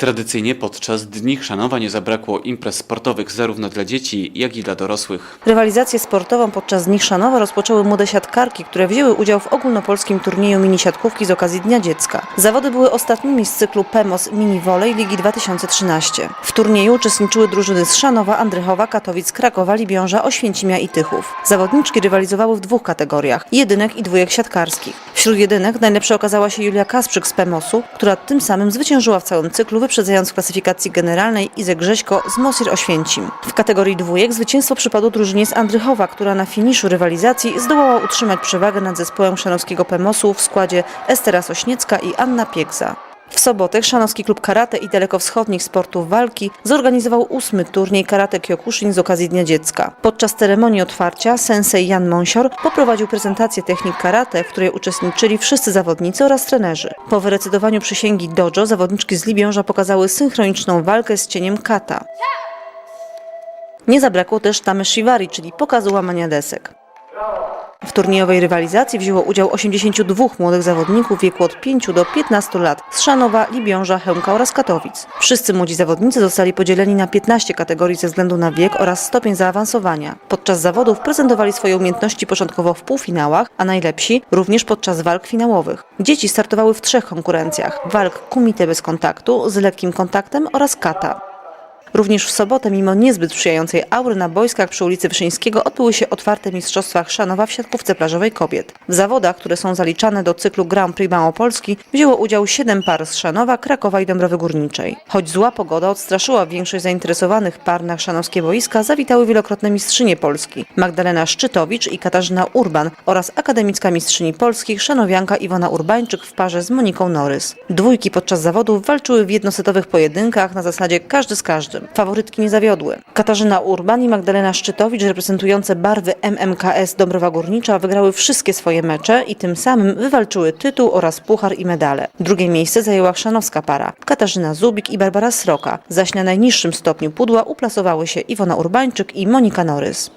Tradycyjnie podczas Dni Chrzanowa nie zabrakło imprez sportowych zarówno dla dzieci, jak i dla dorosłych. Rywalizację sportową podczas Dni Chrzanowa rozpoczęły młode siatkarki, które wzięły udział w ogólnopolskim turnieju mini siatkówki z okazji Dnia Dziecka. Zawody były ostatnimi z cyklu PEMOS Mini Volley Ligi 2013. W turnieju uczestniczyły drużyny z Szanowa, Andrychowa, Katowic, Krakowa, Libiąża, Oświęcimia i Tychów. Zawodniczki rywalizowały w dwóch kategoriach – jedynek i dwójek siatkarskich. Wśród jedynek najlepsza okazała się Julia Kasprzyk z PEMOS-u, która tym samym zwyciężyła w całym cyklu, wyprzedzając w klasyfikacji generalnej Izę Grześko z Mosir Oświęcim. W kategorii dwójek zwycięstwo przypadło drużynie z Andrychowa, która na finiszu rywalizacji zdołała utrzymać przewagę nad zespołem szanowskiego PEMOS-u w składzie Estera Sośniecka i Anna Piegza. W sobotę Chrzanowski Klub Karate i Dalekowschodnich Sportów Walki zorganizował ósmy turniej Karate Kyokushin z okazji Dnia Dziecka. Podczas ceremonii otwarcia sensei Jan Monsior poprowadził prezentację technik karate, w której uczestniczyli wszyscy zawodnicy oraz trenerzy. Po wyrecytowaniu przysięgi dojo zawodniczki z Libiąża pokazały synchroniczną walkę z cieniem kata. Nie zabrakło też tamy shivari, czyli pokazu łamania desek. W turniejowej rywalizacji wzięło udział 82 młodych zawodników w wieku od 5 do 15 lat z Szanowa, Libiąża, Chełmka oraz Katowic. Wszyscy młodzi zawodnicy zostali podzieleni na 15 kategorii ze względu na wiek oraz stopień zaawansowania. Podczas zawodów prezentowali swoje umiejętności początkowo w półfinałach, a najlepsi również podczas walk finałowych. Dzieci startowały w trzech konkurencjach: walk kumite bez kontaktu, z lekkim kontaktem oraz kata. Również w sobotę, mimo niezbyt sprzyjającej aury na boiskach przy ulicy Wyszyńskiego odbyły się otwarte Mistrzostwa Chrzanowa w siatkówce plażowej kobiet. W zawodach, które są zaliczane do cyklu Grand Prix Małopolski, wzięło udział siedem par z Szanowa, Krakowa i Dąbrowy Górniczej. Choć zła pogoda odstraszyła większość zainteresowanych par na chrzanowskie boiska, zawitały wielokrotne mistrzynie Polski Magdalena Szczytowicz i Katarzyna Urban oraz akademicka mistrzyni Polski chrzanowianka Iwona Urbańczyk w parze z Moniką Norys. Dwójki podczas zawodów walczyły w jednosetowych pojedynkach na zasadzie każdy z każdym. Faworytki nie zawiodły. Katarzyna Urban i Magdalena Szczytowicz, reprezentujące barwy MMKS Dąbrowa Górnicza, wygrały wszystkie swoje mecze i tym samym wywalczyły tytuł oraz puchar i medale. Drugie miejsce zajęła chrzanowska para Katarzyna Zubik i Barbara Sroka, zaś na najniższym stopniu pudła uplasowały się Iwona Urbańczyk i Monika Norys.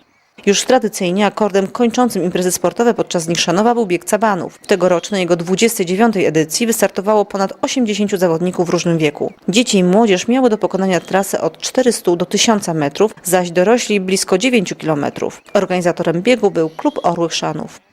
Już tradycyjnie akordem kończącym imprezy sportowe podczas nich Szanowa był bieg cabanów. W tegorocznej jego 29. edycji wystartowało ponad 80 zawodników w różnym wieku. Dzieci i młodzież miały do pokonania trasę od 400 do 1000 metrów, zaś dorośli blisko 9 kilometrów. Organizatorem biegu był Klub Orłych Szanów.